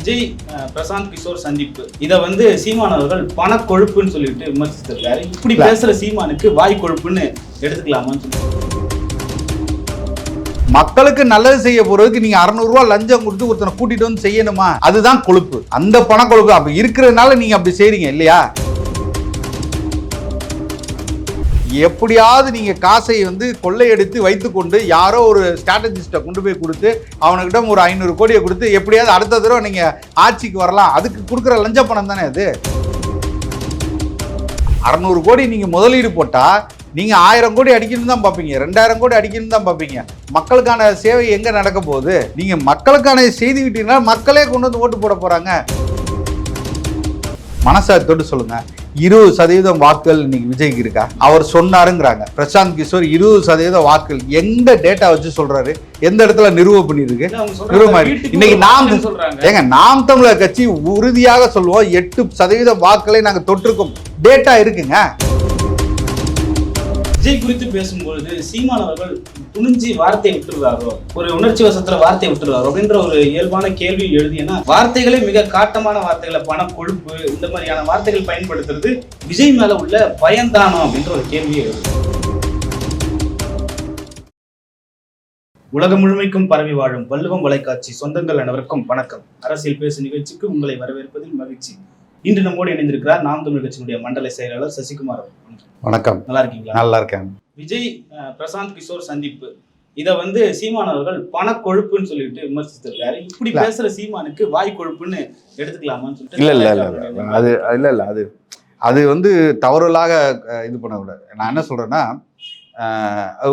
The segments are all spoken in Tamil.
விஜய் பிரசாந்த் கிஷோர் சந்திப்பு. இதை வந்து சீமான் அவர்கள் பணக்கொழுப்புன்னு சொல்லிட்டு விமர்சித்திருக்காரு இப்படி. பேசுற சீமானுக்கு வாய் கொழுப்புன்னு எடுத்துக்கலாமான்னு சொல்லி மக்களுக்கு நல்லது செய்ய போறதுக்கு நீங்க 600 ரூபாய் லஞ்சம் கொடுத்து ஒருத்தனை கூட்டிட்டு வந்து செய்யணுமா? அதுதான் கொழுப்பு. அந்த பண கொழுப்பு அப்ப இருக்கிறதுனால நீங்க அப்படி செய்றீங்க இல்லையா? எப்படியாவது நீங்கள் காசை வந்து கொள்ளையடித்து வைத்துக்கொண்டு யாரோ ஒரு ஸ்ட்ராட்டஜிஸ்ட்டை கொண்டு போய் கொடுத்து அவனுக்கிட்ட ஒரு ஐநூறு கோடியை கொடுத்து எப்படியாவது அடுத்த தடவை நீங்கள் ஆட்சிக்கு வரலாம். அதுக்கு கொடுக்குற லஞ்ச பணம் தானே அது? அறநூறு கோடி நீங்கள் முதலீடு போட்டால் நீங்கள் ஆயிரம் கோடி அடிக்கணும் தான் பார்ப்பீங்க. ரெண்டாயிரம் கோடி அடிக்கணும் தான் பார்ப்பீங்க. மக்களுக்கான சேவை எங்கே நடக்க போகுது? நீங்கள் மக்களுக்கான செய்தி விட்டீங்கன்னா மக்களே கொண்டு வந்து ஓட்டு போட போகிறாங்க மனசை தொட்டு சொல்லுங்கள் இருபது சதவீதம் வாக்குகள் இன்னைக்கு விஜய்க்கு இருக்கா? அவர் சொன்னாருங்கிறாங்க. பிரசாந்த் கிஷோர் இருபது சதவீத வாக்குகள். எந்த டேட்டா வச்சு சொல்றாரு? எந்த இடத்துல நிறுவ நிறுவமாரி. வீட்டுக்கு இன்னைக்கு நாம் ஏங்க நாம் தமிழர் கட்சி உறுதியாக சொல்லுவோம். எட்டு சதவீத வாக்குகளை நாங்க தொட்டிருக்கோம். டேட்டா இருக்குங்க. விஜய் குறித்து பேசும்பொழுது சீமான் அவர்கள் துணிஞ்சு வார்த்தை விட்டுருவாரோ? ஒரு உணர்ச்சி வசத்துல வார்த்தை விட்டுருவாரோ? அப்படின்ற ஒரு இயல்பான கேள்வி எழுதியன்னா வார்த்தைகளே மிக காட்டமான வார்த்தைகளை பணம் கொழுப்பு இந்த மாதிரியான வார்த்தைகள் பயன்படுத்துறது விஜய் மேல உள்ள பயந்தானோ அப்படின்ற ஒரு கேள்வியை எழுது உலகம் முழுமைக்கும் பரவி வாழும் வள்ளுவம் வலைக்காட்சி சொந்தங்கள் அனைவருக்கும் வணக்கம். அரசியல் பேசும் நிகழ்ச்சிக்கு உங்களை வரவேற்பதில் மகிழ்ச்சி. இன்று நம்மோடு இணைந்திருக்கிறார் நாம் தமிழ் கட்சியினுடைய மண்டல செயலாளர் சசிகுமார் அவர்கள். வணக்கம். நல்லா இருக்கீங்களா நல்லா இருக்கேன் விஜய் பிரசாந்த் கிஷோர் சந்திப்பு. இத வந்து சீமான் அவர்கள் பணக்கொழுப்புன்னு சொல்லிட்டு விமர்சித்திருக்காரு இப்படி. பேசுற சீமானுக்கு வாய் கொழுப்புன்னு எடுத்துக்கலாமான்னு சொல்லிட்டு இல்ல இல்ல இல்ல அது இல்ல இல்ல. அது அது வந்து தவறுதலாக இது பண்ணக்கூடாது நான் என்ன சொல்றேன்னா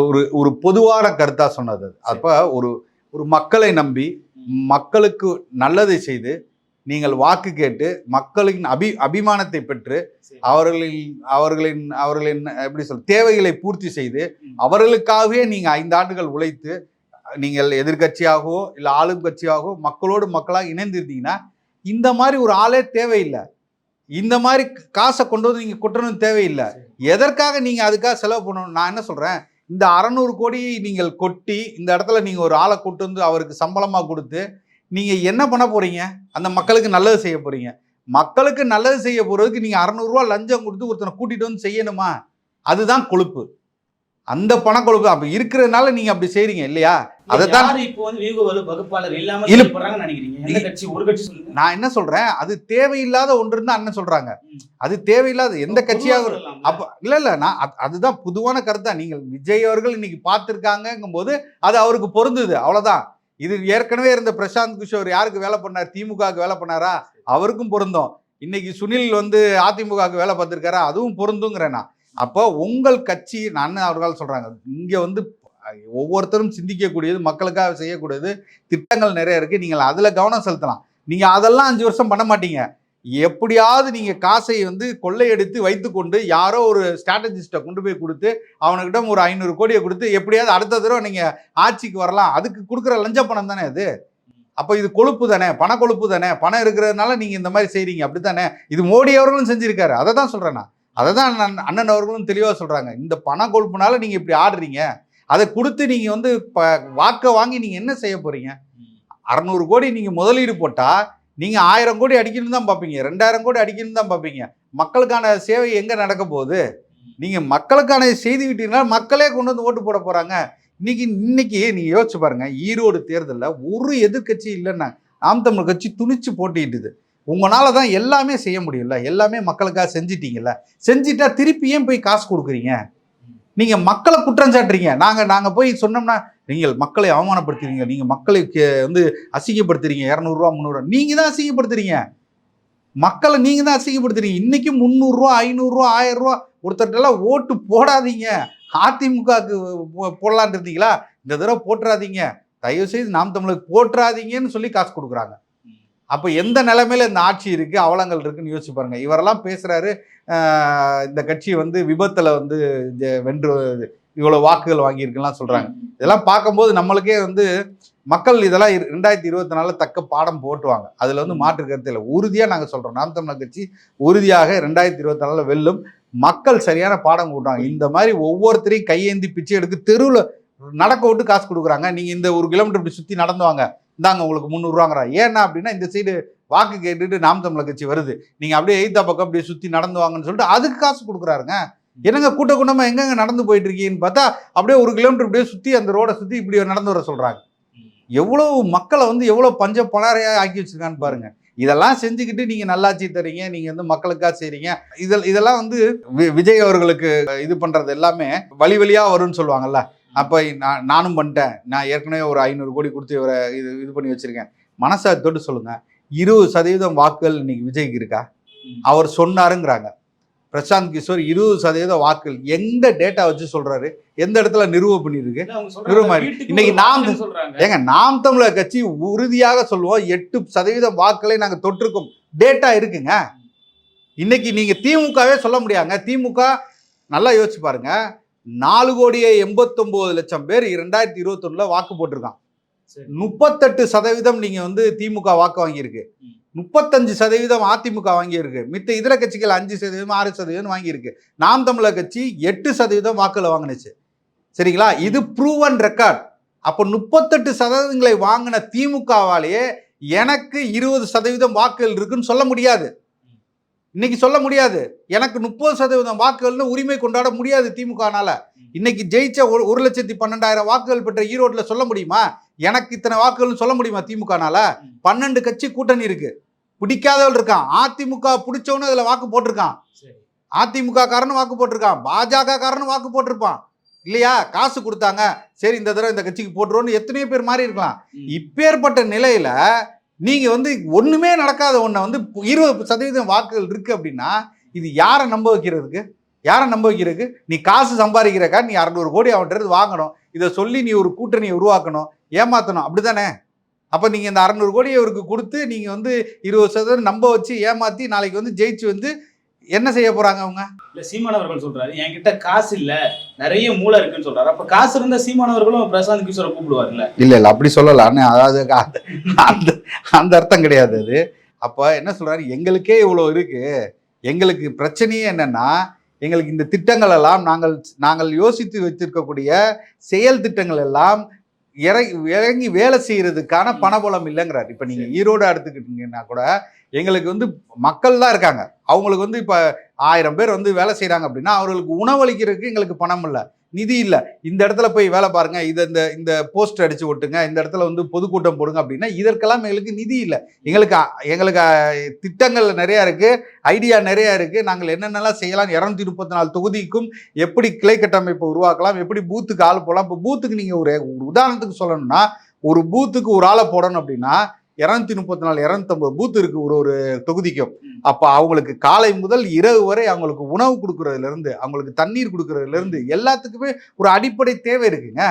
ஒரு ஒரு பொதுவான கருத்தா சொன்னது அது. அப்ப ஒரு ஒரு மக்களை நம்பி மக்களுக்கு நல்லதை செய்து நீங்கள் வாக்கு கேட்டு மக்களின் அபி அபிமானத்தை பெற்று. அவர்களின் அவர்களின் அவர்களின் எப்படி சொல் தேவைகளை பூர்த்தி செய்து. அவர்களுக்காகவே நீங்க ஐந்து ஆண்டுகள் உழைத்து நீங்கள் எதிர்க்கட்சியாகவோ இல்லை ஆளும் கட்சியாகவோ மக்களோடு மக்களாக இணைந்திருந்தீங்கன்னா இந்த மாதிரி ஒரு ஆளே தேவையில்லை. இந்த மாதிரி காசை கொண்டு வந்து நீங்கள் கொட்டணும் தேவையில்லை. எதற்காக நீங்கள் அதுக்காக செலவு பண்ணணும்? நான் என்ன சொல்கிறேன் இந்த அறநூறு கோடியை நீங்கள் கொட்டி இந்த இடத்துல நீங்கள் ஒரு ஆளை கொண்டு வந்து அவருக்கு சம்பளமாக கொடுத்து நீங்கள் என்ன பண்ண போகிறீங்க அந்த மக்களுக்கு நல்லது செய்ய போகிறீங்க மக்களுக்கு நல்லது செய்ய போகிறதுக்கு நீங்கள் அறநூறுவா லஞ்சம் கொடுத்து ஒருத்தனை கூட்டிகிட்டு வந்து செய்யணுமா? அதுதான் கொழுப்பு. அந்த பண கொழுப்பு அப்போ இருக்கிறதுனால நீங்கள் அப்படி செய்கிறீங்க இல்லையா? அதைத்தான் யாரு இப்போ வந்து வியூக வலு வகுப்பாளர் இல்லாம இல்ல. செயல்படுறாங்கன்னு நினைக்கிறீங்க? கட்சி? ஒரு கட்சி நான் என்ன சொல்கிறேன் அது தேவையில்லாத ஒன்றுன்னு தான் அண்ணன் சொல்கிறாங்க. அது தேவையில்லாத எந்த கட்சியாக. அப்ப இல்ல இல்ல நான் அது- அதுதான் பொதுவான கருத்தா. நீங்கள் விஜய் அவர்கள் இன்னைக்கு பார்த்திருக்காங்கங்கும் போது அது அவருக்கு பொருந்துது. அவ்வளவுதான். இது ஏற்கனவே இருந்த பிரசாந்த் கிஷோர் யாருக்கு வேலை பண்ணார்? திமுகவுக்கு வேலை பண்ணாரா? அவருக்கும் பொருந்தும். இன்னைக்கு சுனில் வந்து அதிமுகவுக்கு வேலை பார்த்துருக்காரா? அதுவும் பொருந்துங்கிறேன் நான் அப்போ உங்கள் கட்சி நான் அவர்கள் சொல்கிறாங்க இங்கே வந்து ஒவ்வொருத்தரும் சிந்திக்கக்கூடியது மக்களுக்காக செய்யக்கூடியது திட்டங்கள் நிறைய இருக்குது நீங்கள் அதில் கவனம் செலுத்தலாம். நீங்கள் அதெல்லாம் அஞ்சு வருஷம் பண்ண மாட்டீங்க. எப்படியாவது நீங்க காசை வந்து கொள்ளையடித்து வைத்துக்கொண்டு யாரோ ஒரு ஸ்ட்ராட்டஜிஸ்ட்டை கொண்டு போய் கொடுத்து அவனுக்கிட்ட ஒரு ஐநூறு கோடியை கொடுத்து எப்படியாவது அடுத்த தடவை நீங்க ஆட்சிக்கு வரலாம். அதுக்கு கொடுக்குற லஞ்ச பணம் தானே அது? அப்போ இது கொழுப்பு தானே? பண கொழுப்பு தானே? பணம் இருக்கிறதுனால நீங்க இந்த மாதிரி செய்றீங்க. அப்படித்தானே? இது மோடி அவர்களும் செஞ்சிருக்காரு. அதை தான் சொல்றேன் நான். அதை தான் அண்ணன் அவர்களும் தெளிவாக சொல்றாங்க. இந்த பண கொழுப்புனால நீங்க இப்படி ஆடுறீங்க. அதை கொடுத்து நீங்க வந்து ப வாக்கை வாங்கி நீங்க என்ன செய்ய போறீங்க? அறநூறு கோடி நீங்க முதலீடு போட்டா நீங்கள் ஆயிரம் கோடி அடிக்கணும் தான் பார்ப்பீங்க. ரெண்டாயிரம் கோடி அடிக்கணும் தான் பார்ப்பீங்க. மக்களுக்கான சேவை எங்கே நடக்க போகுது? நீங்கள் மக்களுக்கான செய்தி விட்டீங்கன்னா மக்களே கொண்டு வந்து ஓட்டு போட போகிறாங்க இன்னைக்கு இன்னைக்கு நீங்கள் யோசிச்சு பாருங்கள் ஈரோடு தேர்தலில் ஒரு எதிர்க்கட்சி இல்லைன்னா நாம் தமிழ் கட்சி துணிச்சு போட்டிட்டுது. உங்களால் தான் எல்லாமே செய்ய முடியும்ல? எல்லாமே மக்களுக்காக செஞ்சிட்டீங்கல்ல? செஞ்சிட்டா திருப்பி ஏன் போய் காசு கொடுக்குறீங்க? நீங்கள் மக்களை குற்றம் சாட்டுறீங்க. நாங்கள் நாங்கள் போய் சொன்னோம்னா நீங்கள் மக்களை அவமானப்படுத்துறீங்க. நீங்கள் மக்களை கே- வந்து அசிங்கப்படுத்துறீங்க. இரநூறுவா முந்நூறுவா. நீங்கள் தான் அசிங்கப்படுத்துறீங்க. மக்களை நீங்கள் தான் அசிங்கப்படுத்துறீங்க. இன்னைக்கு முந்நூறுரூவா ஐநூறுரூவா ஆயிரரூவா ஒருத்தர்கிட்டலாம் ஒருத்தர்ட்டெல்லாம் ஓட்டு போடாதீங்க. அதிமுகவுக்கு போடலான் இருந்தீங்களா? இந்த தடவை போட்டுறாதீங்க. தயவு செய்து நாம் தமிழுக்கு போட்டுறாதீங்கன்னு சொல்லி காசு கொடுக்குறாங்க. அப்போ எந்த நிலைமையில இந்த ஆட்சி இருக்குது அவலங்கள் இருக்குன்னு யோசிச்சு பாருங்கள் இவரெல்லாம் பேசுகிறாரு இந்த கட்சி வந்து விபத்தில் வந்து வென்று இவ்வளோ வாக்குகள் வாங்கியிருக்குலாம் சொல்கிறாங்க இதெல்லாம் பார்க்கும்போது நம்மளுக்கே வந்து மக்கள் இதெல்லாம் ரெண்டாயிரத்தி இருபத்தி நாலுல தக்க பாடம் போட்டுவாங்க. அதுல வந்து மாற்று கருத்து இல்லை. உறுதியா நாங்க சொல்றோம். நாம் தமிழர் கட்சி உறுதியாக ரெண்டாயிரத்தி இருபத்தி நாலுல வெல்லும் மக்கள் சரியான பாடம் கூட்டுவாங்க. இந்த மாதிரி ஒவ்வொருத்தரையும் கையேந்தி பிச்சை எடுக்க தெருவில் நடக்க விட்டு காசு கொடுக்குறாங்க. நீங்க இந்த ஒரு கிலோமீட்டர் இப்படி சுத்தி நடந்து வாங்க. இந்தாங்க உங்களுக்கு முந்நூறுவாங்கிறான் ஏன்னா அப்படின்னா இந்த சைடு வாக்கு கேட்டுட்டு நாம் தமிழர் கட்சி வருது. நீங்க அப்படியே எய்தா பக்கம் அப்படியே சுத்தி நடந்து வாங்கன்னு சொல்லிட்டு அதுக்கு காசு கொடுக்குறாருங்க. என்னங்க கூட்ட கூட்டமா எங்கெங்க நடந்து போயிட்டு இருக்கீங்கன்னு பார்த்தா அப்படியே ஒரு கிலோமீட்டர் அப்படியே சுத்தி அந்த ரோட சுத்தி இப்படி நடந்து வர சொல்றாங்க. எவ்வளவு மக்களை வந்து எவ்வளவு பஞ்ச பணாரையா ஆக்கி வச்சிருக்கான்னு பாருங்க. இதெல்லாம் செஞ்சுக்கிட்டு நீங்க நல்லாட்சி தரீங்க நீங்க வந்து மக்களுக்காக செய்றீங்க. இதில் இதெல்லாம் வந்து வி- விஜய் அவர்களுக்கு இது பண்றது எல்லாமே வழி வழியா வரும்னு சொல்லுவாங்கல்ல. அப்ப நான் நானும் பண்ணிட்டேன். நான் ஏற்கனவே ஒரு ஐநூறு கோடி கொடுத்து இவரை இது இது பண்ணி வச்சிருக்கேன். மனசை தொட்டு சொல்லுங்க. இருபது சதவீதம் வாக்குகள் இன்னைக்கு விஜய்க்கு இருக்கா. அவர் சொன்னாருங்கிறாங்க. பிரசாந்த் கிஷோர் இருபது சதவீத வாக்குகள். எந்த டேட்டா வச்சு சொல்றாரு? எந்த இடத்துல நிறுவ பண்ணியிருக்கு? வீட்டுக்கு இன்னைக்கு நாம் ஏங்க நாம் தமிழர் கட்சி உறுதியாக சொல்லுவோம் எட்டு சதவீதம் வாக்களை நாங்க தொட்டிருக்கோம். டேட்டா இருக்குங்க. இன்னைக்கு நீங்க திமுகவே சொல்ல முடியாங்க திமுக நல்லா யோசிச்சு பாருங்க. நாலு கோடியே எண்பத்தொன்பது லட்சம் பேர் இரண்டாயிரத்தி இருபத்தொன்னுல வாக்கு போட்டிருக்கான். முப்பத்தெட்டு சதவீதம் நீங்க வந்து திமுக வாக்கு வாங்கியிருக்கு. முப்பத்தஞ்சு சதவீதம் அதிமுக வாங்கியிருக்கு. மித்த இதர கட்சிகள் அஞ்சு சதவீதம் ஆறு சதவீதம் வாங்கியிருக்கு. நாம் தமிழர் கட்சி எட்டு சதவீதம் வாக்குல வாங்கினுச்சு. சரிங்களா? இது ப்ரூவன் ரெக்கார்ட் அப்போ முப்பத்தெட்டு சதவீதங்களை வாங்கின திமுகவாலேயே எனக்கு இருபது சதவீதம் வாக்குகள் இருக்குன்னு சொல்ல முடியாது. இன்னைக்கு சொல்ல முடியாது. எனக்கு முப்பது சதவீதம் வாக்குகள்னு உரிமை கொண்டாட முடியாது திமுகனால. இன்னைக்கு ஜெயிச்ச ஒரு ஒரு லட்சத்தி பன்னெண்டாயிரம் வாக்குகள் பெற்ற ஈரோட்டில் சொல்ல முடியுமா? எனக்கு இத்தனை வாக்குகள்னு சொல்ல முடியுமா திமுகனால? பன்னெண்டு கட்சி கூட்டணி இருக்கு. பிடிக்காதவள் இருக்கான். அதிமுக பிடிச்சவனு அதுல வாக்கு போட்டிருக்கான். அதிமுக காரனும் வாக்கு போட்டிருக்கான். பாஜக காரனும் வாக்கு போட்டிருப்பான். இல்லையா? காசு கொடுத்தாங்க. சரி இந்த தடவை இந்த கட்சிக்கு போட்டுருவோன்னு எத்தனையோ பேர் மாறி இருக்கலாம். இப்பேற்பட்ட நிலையில நீங்க வந்து ஒண்ணுமே நடக்காத ஒண்ண வந்து இருபது சதவீதம் வாக்குகள் இருக்கு அப்படின்னா இது யாரை நம்ப வைக்கிறதுக்கு? யாரை நம்ப வைக்கிறதுக்கு? நீ காசு சம்பாதிக்கிறக்கா? நீ அறநூறு கோடி இருந்து வாங்கணும். இதை சொல்லி நீ ஒரு கூட்டணியை உருவாக்கணும். ஏமாத்தணும். அப்படிதானே அப்ப நீங்க இந்த அறநூறு கோடி அவருக்கு கொடுத்து நீங்க வந்து இருபது சதவீதம் நம்ப வச்சு ஏமாத்தி நாளைக்கு வந்து ஜெயிச்சு வந்து என்ன செய்ய போறாங்க அவங்க? இல்ல சீமானவர்கள் சொல்றாரு. என்கிட்ட காசு இல்ல நிறைய மூளை இருக்குன்னு சொல்றாரு. அப்ப காசு இருந்த சீமானவர்களும் பிரசாந்த் கிஷோரை கூப்பிடுவார்ல இல்ல இல்ல அப்படி சொல்லலாம் அதாவது அந்த அந்த அந்த அர்த்தம் கிடையாது அது. அப்ப என்ன சொல்றாரு? எங்களுக்கே இவ்வளவு இருக்கு. எங்களுக்கு பிரச்சனையே என்னன்னா எங்களுக்கு இந்த திட்டங்கள் எல்லாம் நாங்கள் நாங்கள் யோசித்து வைத்திருக்கக்கூடிய செயல் திட்டங்கள் எல்லாம் இறங்கி இறங்கி வேலை செய்யறதுக்கான பணபலம் இல்லைங்கிறார். இப்ப நீங்க ஈரோடு எடுத்துக்கிட்டீங்கன்னா கூட எங்களுக்கு வந்து மக்கள் தான் இருக்காங்க. அவங்களுக்கு வந்து இப்ப ஆயிரம் பேர் வந்து வேலை செய்றாங்க அப்படின்னா அவர்களுக்கு உணவளிக்கிறதுக்கு எங்களுக்கு பணம் இல்லை. நிதி இல்லை. இந்த இடத்துல போய் வேலை பாருங்க. இதை இந்த இந்த போஸ்டர் அடிச்சு ஒட்டுங்க. இந்த இடத்துல வந்து பொதுக்கூட்டம் போடுங்க அப்படின்னா இதற்கெல்லாம் எங்களுக்கு நிதி இல்லை. எங்களுக்கு எங்களுக்கு திட்டங்கள் நிறையா இருக்குது ஐடியா நிறையா இருக்குது நாங்கள் என்னென்னலாம் செய்யலாம்? இரநூத்தி முப்பத்தி நாலு தொகுதிக்கும் எப்படி கிளை கட்டமைப்பை உருவாக்கலாம்? எப்படி பூத்துக்கு ஆள் போடலாம்? இப்போ பூத்துக்கு நீங்கள் ஒரு ஒரு உதாரணத்துக்கு சொல்லணும்னா ஒரு பூத்துக்கு ஒரு ஆளை போடணும் அப்படின்னா இரநூத்தி முப்பத்தி நாலு இரநூத்தம்பது பூத் இருக்கு ஒரு ஒரு தொகுதிக்கும். அப்ப அவங்களுக்கு காலை முதல் இரவு வரை அவங்களுக்கு உணவு கொடுக்கறதுல இருந்து அவங்களுக்கு தண்ணீர் கொடுக்கறதுல இருந்து எல்லாத்துக்குமே ஒரு அடிப்படை தேவை இருக்குங்க.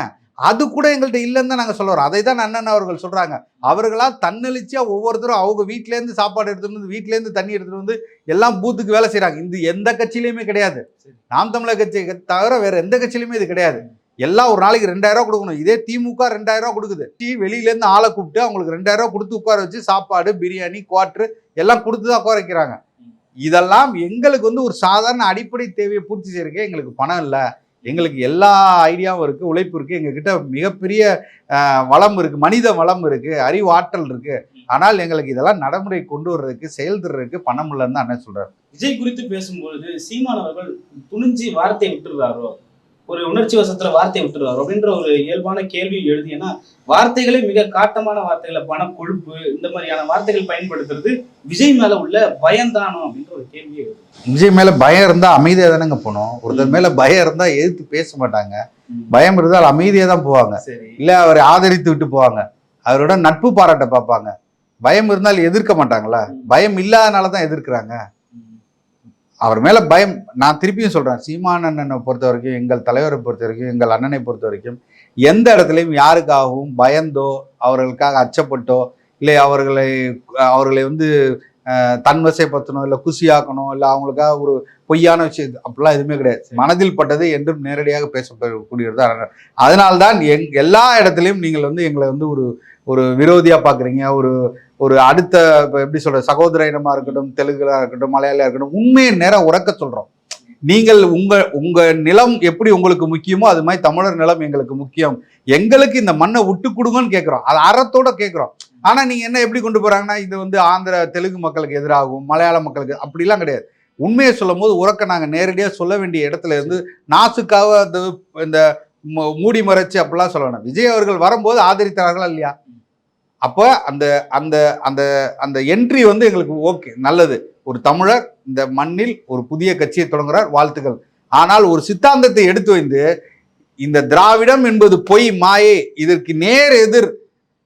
அது கூட எங்கள்கிட்ட இல்லைன்னு தான் நாங்கள் சொல்ல வரோம் அதை தான் அண்ணன் அவர்கள் சொல்றாங்க. அவர்களா தன்னெழுச்சியா ஒவ்வொருத்தரும் அவங்க வீட்ல இருந்து சாப்பாடு எடுத்துட்டு வந்து வீட்ல இருந்து தண்ணி எடுத்துட்டு வந்து எல்லாம் பூத்துக்கு வேலை செய்றாங்க. இந்த எந்த கட்சியிலையுமே கிடையாது. நாம் தமிழர் கட்சி தவிர வேற எந்த கட்சியிலுமே இது கிடையாது. எல்லாம் ஒரு நாளைக்கு ரெண்டாயிரம் கொடுக்கணும். இதே திமுக ரெண்டாயிரம் கொடுக்குது. டீ வெளியிலேருந்து ஆளை கூப்பிட்டு அவங்களுக்கு ரெண்டாயிரம் ரூபா கொடுத்து உட்கார வச்சு சாப்பாடு பிரியாணி குவாட்ரு எல்லாம் கொடுத்து தான் உட்கார வைக்கிறாங்க. இதெல்லாம் எங்களுக்கு வந்து ஒரு சாதாரண அடிப்படை தேவையை பூர்த்தி செய்யறதுக்கே எங்களுக்கு பணம் இல்லை. எங்களுக்கு எல்லா ஐடியாவும் இருக்குது உழைப்பு இருக்கு. எங்ககிட்ட மிகப்பெரிய வளம் இருக்குது மனித வளம் இருக்குது அறிவாற்றல் இருக்குது ஆனால் எங்களுக்கு இதெல்லாம் நடைமுறை கொண்டு வர்றதுக்கு செயல்திறதுக்கு பணம் இல்லைன்னு தான் அண்ணன் சொல்கிறார் விஜய் குறித்து பேசும்பொழுது சீமானவர்கள் துணிஞ்சு வார்த்தை விட்டுறாரோ ஒரு உணர்ச்சி வசத்துல வார்த்தை விட்டுறாரோ அப்படின்ற ஒரு இயல்பான கேள்வி எழுதியன்னா வார்த்தைகளே மிக காட்டமான வார்த்தைகளை. பண கொழுப்பு இந்த மாதிரியான வார்த்தைகள் பயன்படுத்துறது விஜய் மேல உள்ள பயந்தானோ அப்படின்ற ஒரு கேள்வி எழுது விஜய் மேல பயம் இருந்தா அமைதியா தானேங்க போகணும். ஒருத்தர் மேல பயம் இருந்தா எதிர்த்து பேச மாட்டாங்க. பயம் இருந்தால் அமைதியா தான் போவாங்க. இல்ல அவரை ஆதரித்து விட்டு போவாங்க. அவரோட நட்பு பாராட்ட பார்ப்பாங்க. பயம் இருந்தால் எதிர்க்க மாட்டாங்களா? பயம் இல்லாதனால தான் எதிர்க்கிறாங்க. அவர் மேல பயம். நான் திருப்பியும் சொல்றேன் சீமான் அண்ணனை பொறுத்த வரைக்கும் எங்கள் தலைவரை பொறுத்த வரைக்கும் எங்கள் அண்ணனை பொறுத்த வரைக்கும் எந்த இடத்துலையும் யாருக்காகவும் பயந்தோ அவர்களுக்காக அச்சப்பட்டோ இல்லை அவர்களை அவர்களை வந்து தன்வசைப்படுத்தணும் இல்லை குசியாக்கணும் இல்லை அவங்களுக்காக ஒரு பொய்யான விஷயம் அப்படிலாம் எதுவுமே கிடையாது. மனதில் பட்டது என்றும் நேரடியாக பேசக்கூடியது தான். அதனால்தான் எங் எல்லா இடத்துலையும் நீங்கள் வந்து எங்களை வந்து ஒரு ஒரு விரோதியா பாக்குறீங்க ஒரு ஒரு அடுத்த எப்படி சொல்ற சகோதர இனமா இருக்கட்டும் தெலுங்குலா இருக்கட்டும் மலையாளியா இருக்கட்டும் உண்மையை நேரம் உறக்க சொல்றோம். நீங்கள் உங்க உங்க நிலம் எப்படி உங்களுக்கு முக்கியமோ அது மாதிரி தமிழர் நிலம் எங்களுக்கு முக்கியம். எங்களுக்கு இந்த மண்ணை விட்டு கொடுங்கன்னு கேட்குறோம் அது அறத்தோட கேட்குறோம் ஆனா நீங்க என்ன எப்படி கொண்டு போறாங்கன்னா இது வந்து ஆந்திர தெலுங்கு மக்களுக்கு எதிராகும் மலையாள மக்களுக்கு அப்படிலாம் கிடையாது. உண்மையை சொல்லும் போது உறக்க நாங்கள் நேரடியாக சொல்ல வேண்டிய இடத்துல இருந்து நாசுக்காக அந்த இந்த மூடி மறைச்சு அப்படிலாம் சொல்லணும். விஜய் அவர்கள் வரும்போது ஆதரித்தார்களா இல்லையா? அப்போ அந்த அந்த அந்த அந்த என்ட்ரி வந்து எங்களுக்கு ஓகே நல்லது. ஒரு தமிழர் இந்த மண்ணில் ஒரு புதிய கட்சியை தொடங்குகிறார் வாழ்த்துக்கள். ஆனால் ஒரு சித்தாந்தத்தை எடுத்து வைந்து இந்த திராவிடம் என்பது பொய் மாயே இதற்கு நேர் எதிர்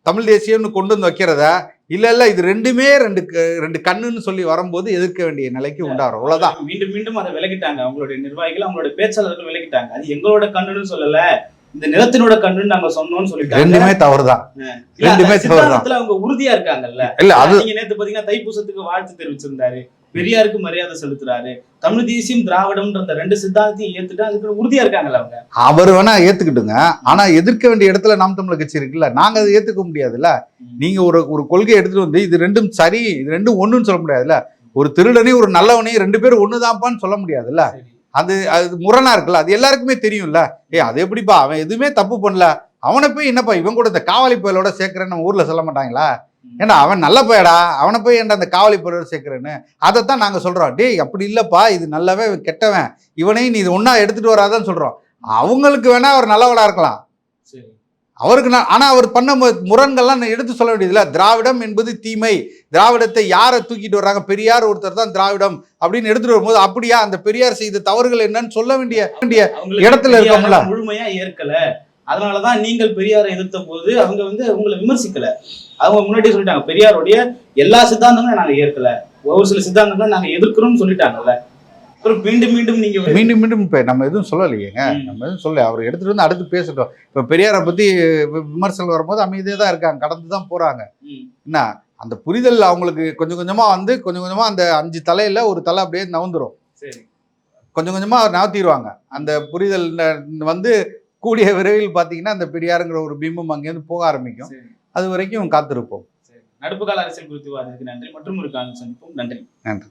தமிழ் தேசியம்னு கொண்டு வந்து வைக்கிறத? இல்ல இல்ல இது ரெண்டுமே ரெண்டு க- ரெண்டு கண்ணுன்னு சொல்லி வரும்போது எதிர்க்க வேண்டிய நிலைக்கு உண்டாகும் அவ்வளவுதான். மீண்டும் மீண்டும் அதை விலகிட்டாங்க அவங்களுடைய நிர்வாகிகள் அவங்களுடைய பேச்சாளர்கள் விலகிட்டாங்க அது எங்களோட கண்ணுன்னு சொல்லல. இந்த நிலத்தினோட கண்ணுன்னு நாங்க சொன்னோம்னு சொல்லிட்டாங்க. ரெண்டுமே தவறுதான். ரெண்டுமே தவறுதான். அவங்க உறுதியா இருக்காங்கல்ல. இல்ல அது நீங்க நேத்து பாத்தீங்கன்னா தைப்பூசத்துக்கு வாழ்த்து தெரிவிச்சிருந்தாரு. பெரியாருக்கு மரியாதை செலுத்துறாரு. தமிழ் தேசியம் திராவிடம்ன்ற அந்த ரெண்டு சித்தாந்தத்தையும் ஏத்துட்டு அதுக்கு உறுதியா இருக்காங்கல்ல அவங்க. அவர் வேணா ஏத்துக்கிட்டுங்க. ஆனா எதிர்க்க வேண்டிய இடத்துல நாம் தமிழர் கட்சி இருக்குல்ல நாங்க அதை ஏத்துக்க முடியாதுல்ல. நீங்க ஒரு ஒரு கொள்கையை எடுத்துட்டு வந்து இது ரெண்டும் சரி இது ரெண்டும் ஒண்ணுன்னு சொல்ல முடியாதுல்ல. ஒரு திருடனையும் ஒரு நல்லவனையும் ரெண்டு பேரும் ஒண்ணுதான்ப்பான்னு சொல்ல முடியாதுல்ல. அது அது முரணா இருக்குல்ல? அது எல்லாருக்குமே தெரியும்ல. ஏய் அது எப்படிப்பா? அவன் எதுவுமே தப்பு பண்ணல. அவனை போய் என்னப்பா இவன் கூட இந்த காவலி புயலோட சேர்க்கிறேன்னு நம்ம ஊர்ல சொல்ல மாட்டாங்களா? ஏன்னா அவன் நல்ல பையடா? அவனை போய் என்ன அந்த காவலி புயலோட சேர்க்கிறேன்னு? அதைத்தான் நாங்கள் சொல்றோம். டேய் அப்படி இல்லப்பா இது நல்லவன் கெட்டவன். இவனையும் நீ இது ஒன்றா எடுத்துட்டு வராதான்னு சொல்றோம். அவங்களுக்கு வேணா அவர் நல்லவளா இருக்கலாம். அவருக்கு நான் ஆனா அவர் பண்ண முரண்கள்லாம் நான் எடுத்து சொல்ல வேண்டியதில்ல. திராவிடம் என்பது தீமை. திராவிடத்தை யாரை தூக்கிட்டு வர்றாங்க? பெரியார் ஒருத்தர் தான் திராவிடம் அப்படின்னு எடுத்துட்டு வரும்போது அப்படியா? அந்த பெரியார் செய்த தவறுகள் என்னன்னு சொல்ல வேண்டிய வேண்டிய இடத்துல இருக்கோம்ல. முழுமையா ஏற்கல. அதனாலதான் நீங்கள் பெரியாரை எதிர்த்த போது அவங்க வந்து உங்களை விமர்சிக்கல. அவங்க முன்னாடியே சொல்லிட்டாங்க பெரியாருடைய எல்லா சித்தாந்தங்களும் நாங்க ஏற்கல. ஒரு சில சித்தாந்தங்களை நாங்க எதிர்க்கிறோம்னு சொல்லிட்டாங்கல்ல. அப்புறம் மீண்டும் மீண்டும் நீங்க மீண்டும் மீண்டும் இப்ப நம்ம எதுவும் சொல்லலையேங்க. நம்ம எதுவும் சொல்ல அவர் எடுத்துட்டு வந்து அடுத்து பேசட்டும். இப்ப பெரியாரை பத்தி வி- விமர்சனம் வரும்போது அமைதியா தான் இருக்காங்க. கடந்து தான் போறாங்க. ம். என்ன? அந்த புரிதல் அவங்களுக்கு கொஞ்சம் கொஞ்சமா வந்து கொஞ்சம் கொஞ்சமா அந்த அஞ்சு தலையில ஒரு தலை அப்படியே நவுந்துரும். சரி. கொஞ்சம் கொஞ்சமா நகர்த்திடுவாங்க அந்த புரிதல் வந்து கூடிய விரைவில் பார்த்தீங்கன்னா அந்த பெரியாருங்கிற ஒரு பிம்பம் அங்கேருந்து போக ஆரம்பிக்கும். அது வரைக்கும் காத்திருப்போம். நடுப்பு கால அரசியல் குறித்து வாதத்துக்கு நன்றி. மற்றும் ஒரு காலம் சந்திப்போம். நன்றி. நன்றி.